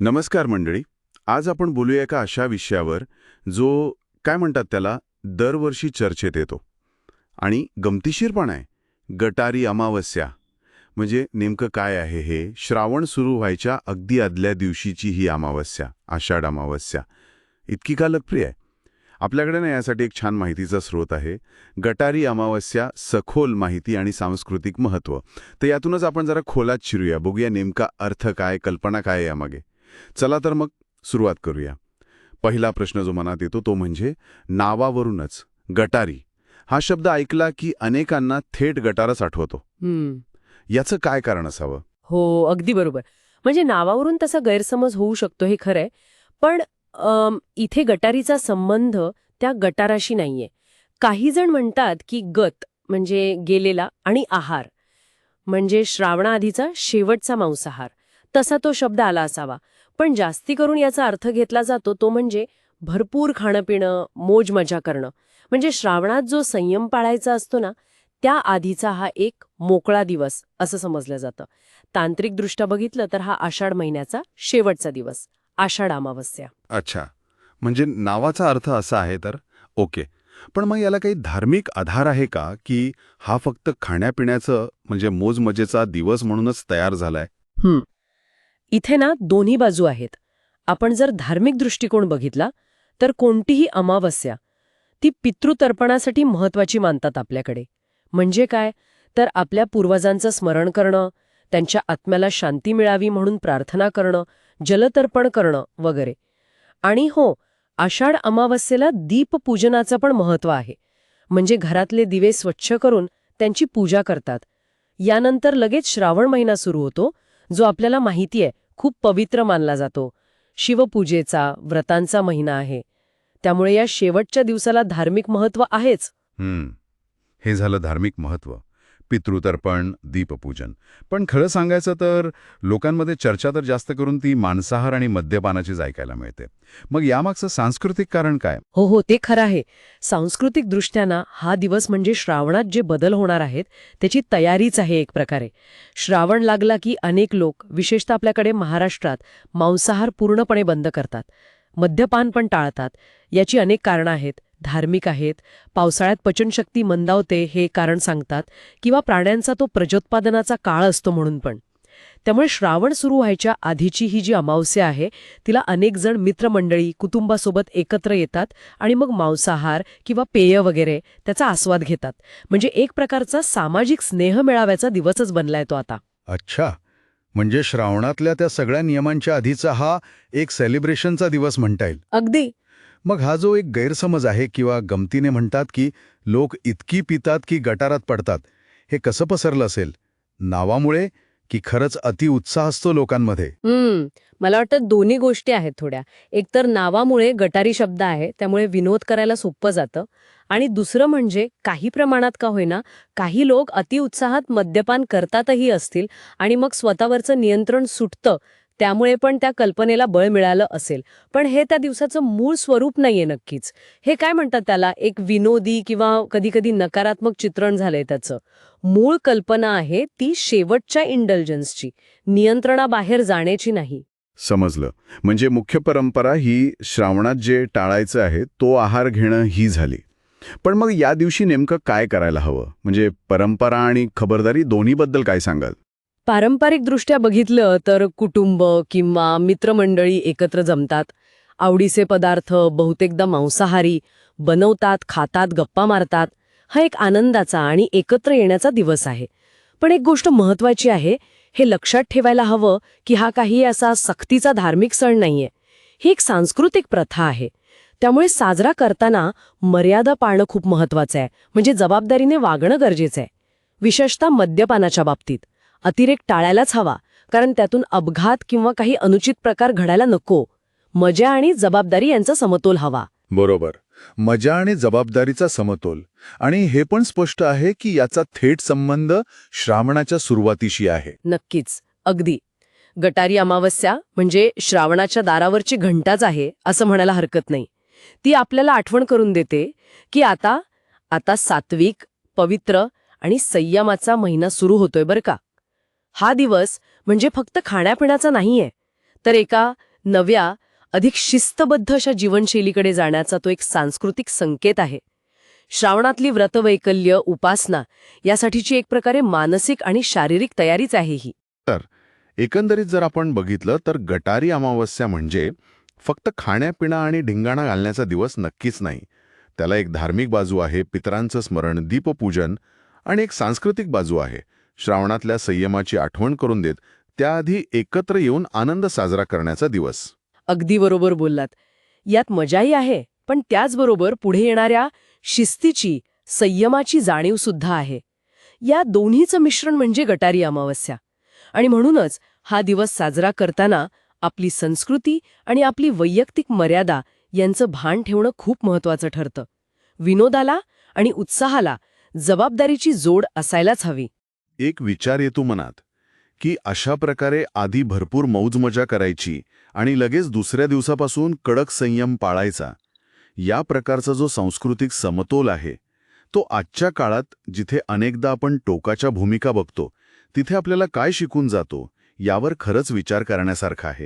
नमस्कार मंडळी. आज आपण बोलूया एका अशा विषयावर जो काय म्हणतात त्याला? दरवर्षी चर्चेत येतो. आणि गमतीशीर पण आहे. गटारी अमावस्या. म्हणजे नेमकं काय आहे हे? श्रावण सुरू व्हायच्या अगदी आदल्या दिवशीची ही अमावस्या आषाढ अमावस्या. इतकी का लोकप्रिय आहे? आपल्याकडे ना यासाठी एक छान माहितीचा स्रोत आहे. गटारी अमावस्या सखोल माहिती आणि सांस्कृतिक महत्त्व तर यातूनच आपण जरा खोलात शिरूया. बघूया नेमका अर्थ काय कल्पना काय यामागे. चला तर मग सुरुवात करूया. पहिला प्रश्न जो मनात येतो तो म्हणजे नावावरूनच गटारी. हा शब्द ऐकला की अनेकांना थेट गटारच आठवतो हम्म. याचं काय कारण असावं? हो अगदी बरोबर. म्हणजे नावावरून तसा गैरसमज होऊ शकतो हे खरंय पण इथे गटारीचा संबंध त्या गटाराशी नाहीये. काही जण म्हणतात की गत म्हणजे गेलेला आणि आहार. म्हणजे श्रावणाआधीचा शेवटचा मांसाहार. तसा तो शब्द आला असावा. पण जास्ती करून याचा अर्थ घेतला जातो तो म्हणजे भरपूर खाणं पिणं मोज मजा करणं. म्हणजे श्रावणात जो संयम पाळायचा असतो ना त्या आधीचा हा एक मोकळा दिवस असं समजलं जातं. तांत्रिकदृष्ट्या बघितलं तर हा आषाढ महिन्याचा शेवटचा दिवस आषाढ अमावस्या. अच्छा. म्हणजे नावाचा अर्थ असा आहे तर? ओके. पण मग याला काही धार्मिक आधार आहे का की हा फक्त खाण्यापिण्याचं म्हणजे मोजमजेचा दिवस म्हणूनच तयार झालाय? इथे ना दोन्ही बाजू आहेत. आपण जर धार्मिक दृष्टिकोन बघितला तर कोणतीही अमावस्या ती पितृतर्पणासाठी महत्वाची मानतात आपल्याकडे. म्हणजे काय? तर आपल्या पूर्वजांचं स्मरण करणं त्यांच्या आत्म्याला शांती मिळावी म्हणून प्रार्थना करणं जलतर्पण करणं वगैरे. आणि हो आषाढ अमावस्येला दीपपूजनाचं पण महत्त्व आहे. म्हणजे घरातले दिवे स्वच्छ करून त्यांची पूजा करतात. यानंतर लगेच श्रावण महिना सुरू होतो जो आपल्याला माहिती आहे खूप पवित्र मानला जातो. शिवपूजेचा व्रतांचा महिना आहे. त्यामुळे या शेवटच्या दिवसाला धार्मिक महत्त्व आहेच. हम्म. हे झालं धार्मिक महत्त्व पितृतर्पण दीपपूजन. पण खरं सांगायचं तर लोकांमध्ये चर्चा तर जास्त करून ती मांसाहार आणि मद्यपानाचीच ऐकायला मिळते. मग यामागचं सांस्कृतिक कारण काय? हो हो ते खरं आहे. सांस्कृतिक दृष्ट्यानं हा दिवस म्हणजे श्रावणात जे बदल होणार आहेत त्याची तयारीच आहे एक प्रकारे. श्रावण लागला की अनेक लोक विशेषतः आपल्याकडे महाराष्ट्रात मांसाहार पूर्णपणे बंद करतात. मद्यपान पण टाळतात. याची अनेक कारणं आहेत. धार्मिक आहेत पावसाळ्यात पचनशक्ती मंदावते हे कारण सांगतात किंवा प्राण्यांचा तो प्रजोत्पादनाचा काळ असतो म्हणून पण. त्यामुळे श्रावण सुरू व्हायच्या आधीची ही जी अमावस्या आहे तिला अनेक जण मित्रमंडळी कुटुंबासोबत एकत्र येतात आणि मग मांसाहार किंवा पेय वगैरे त्याचा आस्वाद घेतात. म्हणजे एक प्रकारचा सामाजिक स्नेह मेळाव्याचा दिवसच बनलाय तो आता. अच्छा. म्हणजे श्रावणातल्या त्या सगळ्या नियमांच्या आधीचा हा एक सेलिब्रेशनचा दिवस म्हणता येईल. अगदी. मग हा जो एक गैरसमज आहे किंवा गमतीने म्हणतात की लोक इतकी पितात की गटारात पडतात हे कसं पसरलं असेल? नावामुळे की खरंच अतिउत्साह असतो लोकांमध्ये? हम्म मला वाटतं दोन्ही गोष्टी आहेत थोड्या. एकतर नावामुळे गटारी शब्द आहे त्यामुळे विनोद करायला सोपं जातं. आणि दुसरं म्हणजे काही प्रमाणात का होईना काही लोक अतिउत्साहात मद्यपान करतातही असतील आणि मग स्वतःवरचं नियंत्रण सुटतं त्यामुळे पण त्या कल्पनेला बळ मिळालं असेल. पण हे त्या दिवसाचं मूळ स्वरूप नाहीये नक्कीच. हे काय म्हणतात त्याला? एक विनोदी किंवा कधी कधी नकारात्मक चित्रण झालंय त्याचं. मूळ कल्पना आहे ती शेवटच्या इंडल्जन्सची नियंत्रणाबाहेर जाण्याची नाही. समजलं. म्हणजे मुख्य परंपरा ही श्रावणात जे टाळायचं आहे तो आहार घेणं ही झाली. पण मग या दिवशी नेमकं काय करायला हवं? म्हणजे परंपरा आणि खबरदारी दोन्हीबद्दल काय सांगाल? पारंपरिकदृष्ट्या बघितलं तर कुटुंब किंवा मित्रमंडळी एकत्र जमतात. आवडीचे पदार्थ बहुतेकदा मांसाहारी बनवतात खातात गप्पा मारतात. हा एक आनंदाचा आणि एकत्र येण्याचा दिवस आहे. पण एक गोष्ट महत्वाची आहे हे लक्षात ठेवायला हवं की हा काही असा सक्तीचा धार्मिक सण नाहीये. ही एक सांस्कृतिक प्रथा आहे. त्यामुळे साजरा करताना मर्यादा पाळणं खूप महत्वाचं आहे. म्हणजे जबाबदारीने वागणं गरजेचं आहे. विशेषतः मद्यपानाच्या बाबतीत. अतिरेक टाळायलाच हवा कारण त्यातून अपघात किंवा काही अनुचित प्रकार घडायला नको. मजा आणि जबाबदारी यांचा समतोल हवा. बरोबर. मजा आणि जबाबदारीचा समतोल. आणि हे पण स्पष्ट आहे की याचा थेट संबंध श्रावणाच्या सुरुवातीशी आहे. नक्कीच. अगदी. गटारी अमावस्या म्हणजे श्रावणाच्या दारावरची घंटाच आहे असं म्हणायला हरकत नाही. ती आपल्याला आठवण करून देते की आता आता सात्विक पवित्र आणि संयमाचा महिना सुरू होतोय बरं का. हा दिवस म्हणजे फक्त खाण्यापिण्याचा नाहीये. तर एका नव्या अधिक शिस्तबद्ध अशा जीवनशैलीकडे जाण्याचा तो एक सांस्कृतिक संकेत आहे. श्रावणातली व्रतवैकल्य उपासना यासाठीची एक प्रकारे मानसिक आणि शारीरिक तयारीच आहे ही. तर एकंदरीत जर आपण बघितलं तर गटारी अमावस्या म्हणजे फक्त खाण्यापिणा आणि ढिंगाणा घालण्याचा दिवस नक्कीच नाही. त्याला एक धार्मिक बाजू आहे पितरांचं स्मरण दीपपूजन आणि एक सांस्कृतिक बाजू आहे. श्रावणातल्या संयमाची आठवण करून देत त्याआधी एकत्र येऊन आनंद साजरा करण्याचा दिवस. अगदी बरोबर बोललात. यात मजाही आहे पण त्याचबरोबर पुढे येणाऱ्या शिस्तीची संयमाची जाणीव सुद्धा आहे. या दोन्हीचं मिश्रण म्हणजे गटारी अमावस्या. आणि म्हणूनच हा दिवस साजरा करताना आपली संस्कृती आणि आपली वैयक्तिक मर्यादा यांचं भान ठेवणं खूप महत्वाचं ठरतं. विनोदाला आणि उत्साहाला जबाबदारीची जोड असायलाच हवी. एक विचार येतो मनात की अशा प्रकारे आधी भरपूर मौजमजा करायची आणि लगेच दुसऱ्या दिवसापासून कडक संयम पाळायचा. या प्रकारचा जो सांस्कृतिक समतोल आहे तो आजच्या काळात जिथे अनेकदा आपण टोकाच्या भूमिका बघतो तिथे आपल्याला काय शिकून जातो यावर खरंच विचार करण्यासारखा आहे.